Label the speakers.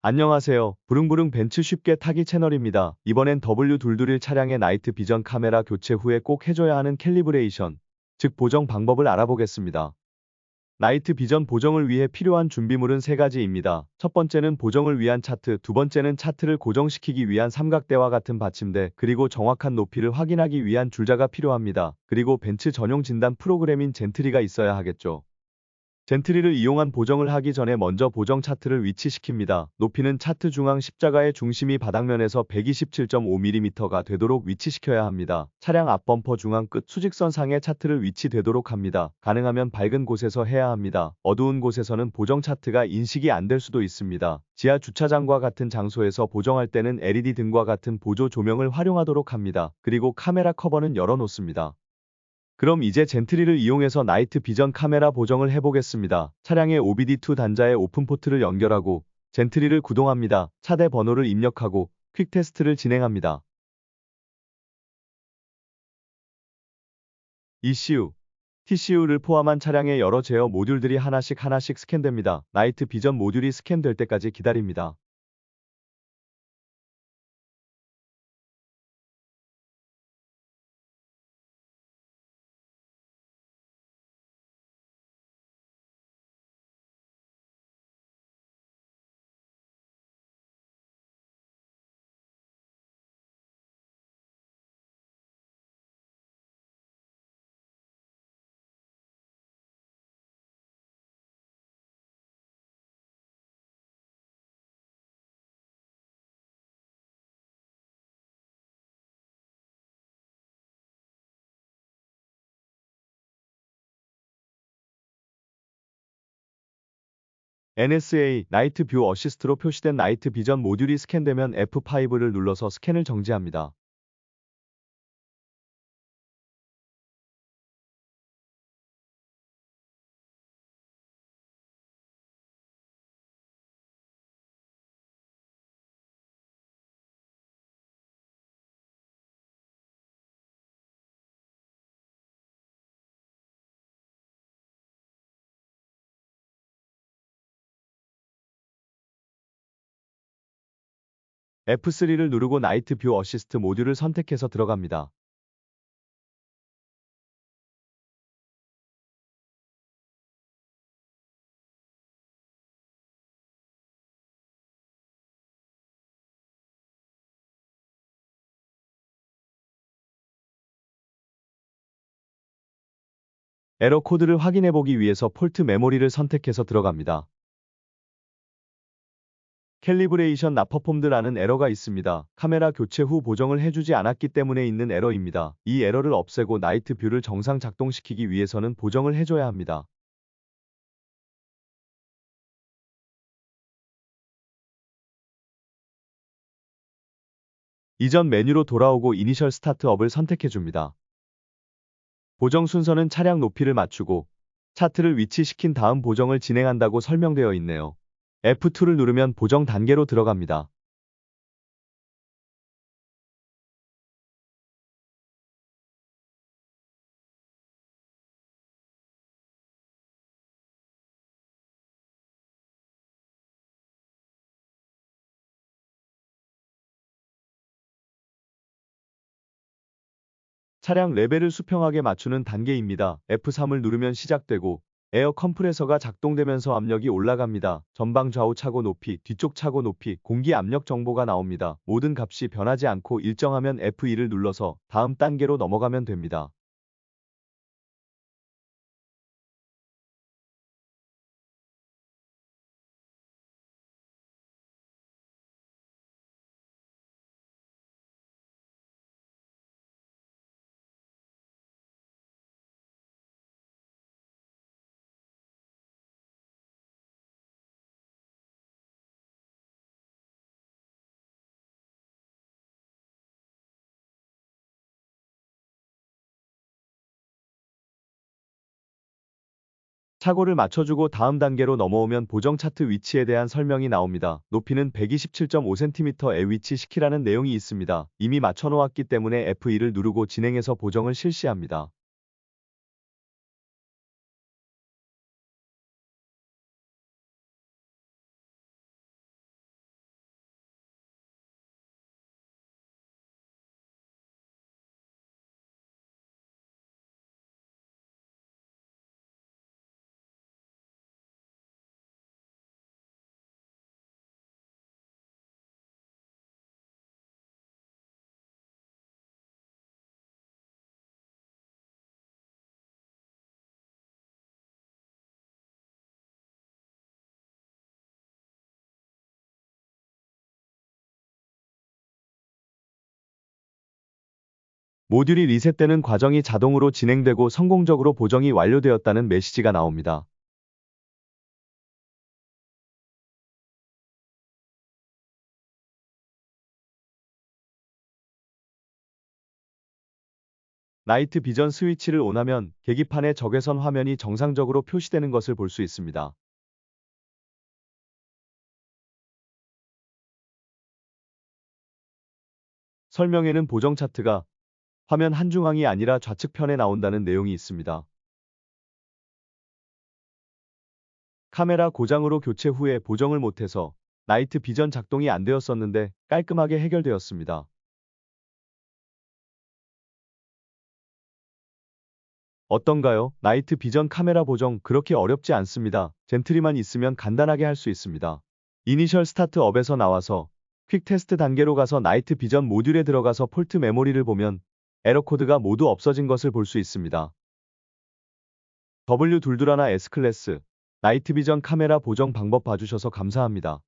Speaker 1: 안녕하세요. 부릉부릉 벤츠 쉽게 타기 채널입니다. 이번엔 W221 차량의 나이트 비전 카메라 교체 후에 꼭 해줘야 하는 캘리브레이션, 즉 보정 방법을 알아보겠습니다. 나이트 비전 보정을 위해 필요한 준비물은 세 가지입니다. 첫 번째는 보정을 위한 차트, 두 번째는 차트를 고정시키기 위한 삼각대와 같은 받침대, 그리고 정확한 높이를 확인하기 위한 줄자가 필요합니다. 그리고 벤츠 전용 진단 프로그램인 젠트리가 있어야 하겠죠. 젠트리를 이용한 보정을 하기 전에 먼저 보정 차트를 위치시킵니다. 높이는 차트 중앙 십자가의 중심이 바닥면에서 127.5mm가 되도록 위치시켜야 합니다. 차량 앞범퍼 중앙 끝 수직선 상에 차트를 위치되도록 합니다. 가능하면 밝은 곳에서 해야 합니다. 어두운 곳에서는 보정 차트가 인식이 안 될 수도 있습니다. 지하 주차장과 같은 장소에서 보정할 때는 LED 등과 같은 보조 조명을 활용하도록 합니다. 그리고 카메라 커버는 열어놓습니다. 그럼 이제 젠트리를 이용해서 나이트 비전 카메라 보정을 해보겠습니다. 차량의 OBD2 단자에 오픈포트를 연결하고 젠트리를 구동합니다. 차대 번호를 입력하고 퀵 테스트를 진행합니다. ECU, TCU를 포함한 차량의 여러 제어 모듈들이 하나씩 하나씩 스캔됩니다. 나이트 비전 모듈이 스캔될 때까지 기다립니다. NSA 나이트 뷰 어시스트로 표시된 나이트 비전 모듈이 스캔되면 F5를 눌러서 스캔을 정지합니다. F3를 누르고 나이트 뷰 어시스트 모듈을 선택해서 들어갑니다. 에러 코드를 확인해 보기 위해서 폴트 메모리를 선택해서 들어갑니다. 캘리브레이션 나퍼폼드라는 에러가 있습니다. 카메라 교체 후 보정을 해주지 않았기 때문에 있는 에러입니다. 이 에러를 없애고 나이트 뷰를 정상 작동시키기 위해서는 보정을 해줘야 합니다. 이전 메뉴로 돌아오고 이니셜 스타트업을 선택해줍니다. 보정 순서는 차량 높이를 맞추고 차트를 위치시킨 다음 보정을 진행한다고 설명되어 있네요. F2를 누르면 보정 단계로 들어갑니다. 차량 레벨을 수평하게 맞추는 단계입니다. F3을 누르면 시작되고 에어 컴프레서가 작동되면서 압력이 올라갑니다. 전방 좌우 차고 높이, 뒤쪽 차고 높이, 공기 압력 정보가 나옵니다. 모든 값이 변하지 않고 일정하면 F2를 눌러서 다음 단계로 넘어가면 됩니다. 차고를 맞춰주고 다음 단계로 넘어오면 보정 차트 위치에 대한 설명이 나옵니다. 높이는 127.5cm에 위치시키라는 내용이 있습니다. 이미 맞춰놓았기 때문에 F2를 누르고 진행해서 보정을 실시합니다. 모듈이 리셋되는 과정이 자동으로 진행되고 성공적으로 보정이 완료되었다는 메시지가 나옵니다. 나이트 비전 스위치를 온하면 계기판의 적외선 화면이 정상적으로 표시되는 것을 볼 수 있습니다. 설명에는 보정 차트가 화면 한중앙이 아니라 좌측편에 나온다는 내용이 있습니다. 카메라 고장으로 교체 후에 보정을 못해서 나이트 비전 작동이 안 되었었는데 깔끔하게 해결되었습니다. 어떤가요? 나이트 비전 카메라 보정 그렇게 어렵지 않습니다. 젠트리만 있으면 간단하게 할 수 있습니다. 이니셜 스타트 업에서 나와서 퀵 테스트 단계로 가서 나이트 비전 모듈에 들어가서 폴트 메모리를 보면 에러 코드가 모두 없어진 것을 볼 수 있습니다. W22하나 S클래스 나이트 비전 카메라 보정 방법 봐주셔서 감사합니다.